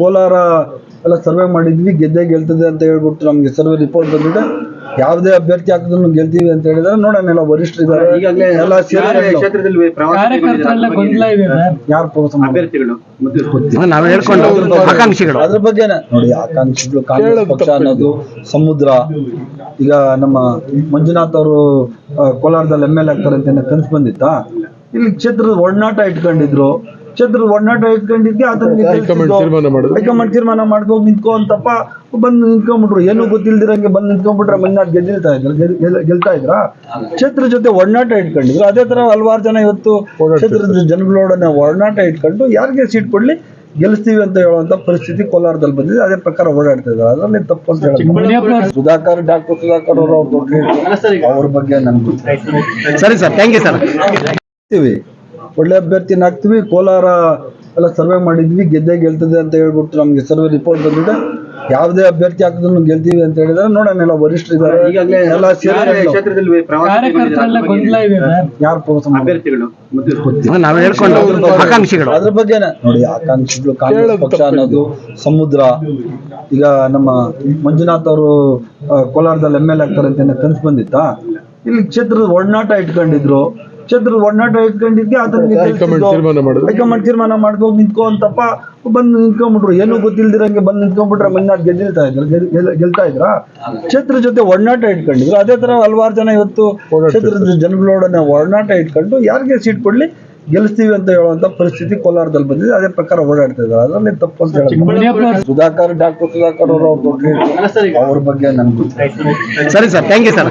ಕೋಲಾರ ಎಲ್ಲ ಸರ್ವೆ ಮಾಡಿದ್ವಿ ಗೆದ್ದೆ ಗೆಲ್ತದೆ ಅಂತ ಹೇಳ್ಬಿಟ್ಟು ನಮ್ಗೆ ಸರ್ವೆ ರಿಪೋರ್ಟ್ ಬಂದಿದೆ. ಯಾವುದೇ ಅಭ್ಯರ್ಥಿ ಹಾಕಿದ್ರು ಗೆಲ್ತೀವಿ ಅಂತ ಹೇಳಿದ್ರೆ ನೋಡೋಣ ಎಲ್ಲ ವರಿಷ್ಠರಿದ್ದಾರೆ ಈಗಾಗಲೇ ಎಲ್ಲ ಸೇರಿ ಕ್ಷೇತ್ರದಲ್ಲಿ ಯಾರು ಮಾಡ್ತಾರೆ? ಅಭ್ಯರ್ಥಿಗಳು. ನಾವು ಹೇಳ್ಕೊಂಡು ಆಕಾಂಕ್ಷಿಗಳು. ಅದ್ರ ಬಗ್ಗೆ ನೋಡಿ ಆಕಾಂಕ್ಷಿಗಳು ಕಾಂಗ್ರೆಸ್ ಪಕ್ಷ ಅನ್ನೋದು ಸಮುದ್ರ. ಈಗ ನಮ್ಮ ಮಂಜುನಾಥ್ ಅವರು ಕೋಲಾರದಲ್ಲಿ ಎಂ ಎಲ್ ಆಗ್ತಾರೆ ಅಂತ ಕನಸು ಬಂದಿತ್ತಾ? ಇಲ್ಲಿ ಕ್ಷೇತ್ರದ ಒಡನಾಟ ಇಟ್ಕೊಂಡಿದ್ರು. ಕ್ಷೇತ್ರದ ಒಡನಾಟ ಇಟ್ಕೊಂಡಿದ್ದೆ ಹೈಕಮಾಂಡ್ ತೀರ್ಮಾನ ಮಾಡ್ಕೊಂಡು ನಿಂತ್ಕೋ ಅಂತಪ್ಪ ಬಂದು ನಿಂತ್ಕೊಂಡ್ಬಿಟ್ರು ಏನು ಗೊತ್ತಿಲ್ದಿರಂಗೆ ಬಂದು ನಿಂತ್ಕೊಂಡ್ಬಿಟ್ರೆ ಮಂಜುನಾಥ್ ಗೆದ್ದಿಲ್ತಾ ಇದ್ರ? ಗೆಲ್- ಗೆಲ್- ಗೆಲ್ತಾ ಇದ್ರ? ಕ್ಷೇತ್ರ ಜೊತೆ ಒಡನಾಟ ಇಟ್ಕೊಂಡಿದ್ರು. ಅದೇ ತರ ಹಲವಾರು ಜನ ಇವತ್ತು ಕ್ಷೇತ್ರದ ಜನಗಳೊಡನೆ ಒಡನಾಟ ಇಟ್ಕೊಂಡು ಯಾರಿಗೆ ಸೀಟ್ ಕೊಡ್ಲಿ? ಗೆಲ್ಲಿಸ್ತೀವಿ ಅಂತ ಹೇಳುವಂತ ಪರಿಸ್ಥಿತಿ ಕೋಲಾರದಲ್ಲಿ ಬಂದಿದೆ. ಅದೇ ಪ್ರಕಾರ ಓಡಾಡ್ತಾ ಇದ್ದಾರೆ. ಅದರಲ್ಲಿ ತಪ್ಪು ಅಂತ ಹೇಳಿ ಸುಧಾಕರ್ ಡಾಕ್ಟರ್ ಸುಧಾಕರ್ ಅವರು ಅವ್ರ ಬಗ್ಗೆ ನನ್ಗೆ ಗೊತ್ತಿಲ್ಲ. ಸರಿ ಸರ್ ಥ್ಯಾಂಕ್ ಯು ಸರ್. ಒಳ್ಳೆ ಅಭ್ಯರ್ಥಿನ ಹಾಕ್ತಿವಿ. ಕೋಲಾರ ಎಲ್ಲ ಸರ್ವೆ ಮಾಡಿದ್ವಿ. ಗೆದ್ದೆ ಗೆಲ್ತದೆ ಅಂತ ಹೇಳ್ಬಿಟ್ಟು ನಮ್ಗೆ ಸರ್ವೆ ರಿಪೋರ್ಟ್ ಬಂದಿದೆ. ಯಾವುದೇ ಅಭ್ಯರ್ಥಿ ಹಾಕಿದ್ರು ಗೆಲ್ತೀವಿ ಅಂತ ಹೇಳಿದ್ರೆ. ನೋಡೋಣ ಎಲ್ಲ ವರಿಷ್ಠರಿದ್ದಾರೆ ಈಗಾಗಲೇ ಎಲ್ಲ ಕ್ಷೇತ್ರದಲ್ಲಿ ಯಾರು ಅಭ್ಯರ್ಥಿಗಳು. ನಾವು ಹೇಳ್ಕೊಂಡು ಆಕಾಂಕ್ಷಿಗಳು. ಅದ್ರ ಬಗ್ಗೆ ನೋಡಿ ಆಕಾಂಕ್ಷಿಗಳು ಕಾಂಗ್ರೆಸ್ ಪಕ್ಷ ಅನ್ನೋದು ಸಮುದ್ರ. ಈಗ ನಮ್ಮ ಮಂಜುನಾಥ್ ಅವರು ಆ, ಕೋಲಾರದಲ್ಲಿ ಎಂ ಎಲ್ ಆಗ್ತಾರೆ ಅಂತ ಕನಸು ಬಂದಿತ್ತಾ? ಇಲ್ಲಿ ಕ್ಷೇತ್ರದ ಒಡನಾಟ ಇಟ್ಕೊಂಡಿದ್ರು. ಕ್ಷೇತ್ರದ ಒಡನಾಟ ಇಟ್ಕೊಂಡಿದ್ಕೆ ಆತನಿಗೆ ಹೈಕಮಾಂಡ್ ತೀರ್ಮಾನ ಮಾಡ್ಕೋ ನಿಂತ್ಕೋ ಅಂತಪ್ಪ ಬಂದು ನಿಂತ್ಕೊಂಡ್ಬಿಟ್ರು. ಏನು ಗೊತ್ತಿಲ್ದಿರಂಗೆ ಬಂದು ನಿಂತ್ಕೊಂಡ್ಬಿಟ್ರೆ ಮಂಜುನಾಥ್ ಗೆದ್ದಿಲ್ತಾ ಇದ್ರ? ಗೆಲ್- ಗೆಲ್- ಗೆಲ್ತಾ ಇದ್ರ? ಚಂದ್ರ ಜೊತೆ ಒಡನಾಟ ಇಟ್ಕೊಂಡಿದ್ರು. ಅದೇ ತರ ಹಲವಾರು ಜನ ಇವತ್ತು ಕ್ಷೇತ್ರದ ಜನಗಳೊಡನೆ ಒಡನಾಟ ಇಟ್ಕೊಂಡು ಯಾರಿಗೆ ಸೀಟ್ ಕೊಡ್ಲಿ? ಗೆಲ್ಲಿಸ್ತೀವಿ ಅಂತ ಹೇಳುವಂತ ಪರಿಸ್ಥಿತಿ ಕೋಲಾರದಲ್ಲಿ ಬಂದಿದೆ. ಅದೇ ಪ್ರಕಾರ ಓಡಾಡ್ತಾ ಇದ್ದಾರೆ. ಅದರಲ್ಲಿ ತಪ್ಪು ಅಂತ ಸುಧಾಕರ್ ಡಾಕ್ಟರ್ ಸುಧಾಕರ್ ಅವರು ಅವ್ರ ಬಗ್ಗೆ ನನ್ಗೆ ಸರಿ ಸರ್ ಥ್ಯಾಂಕ್ ಯು ಸರ್.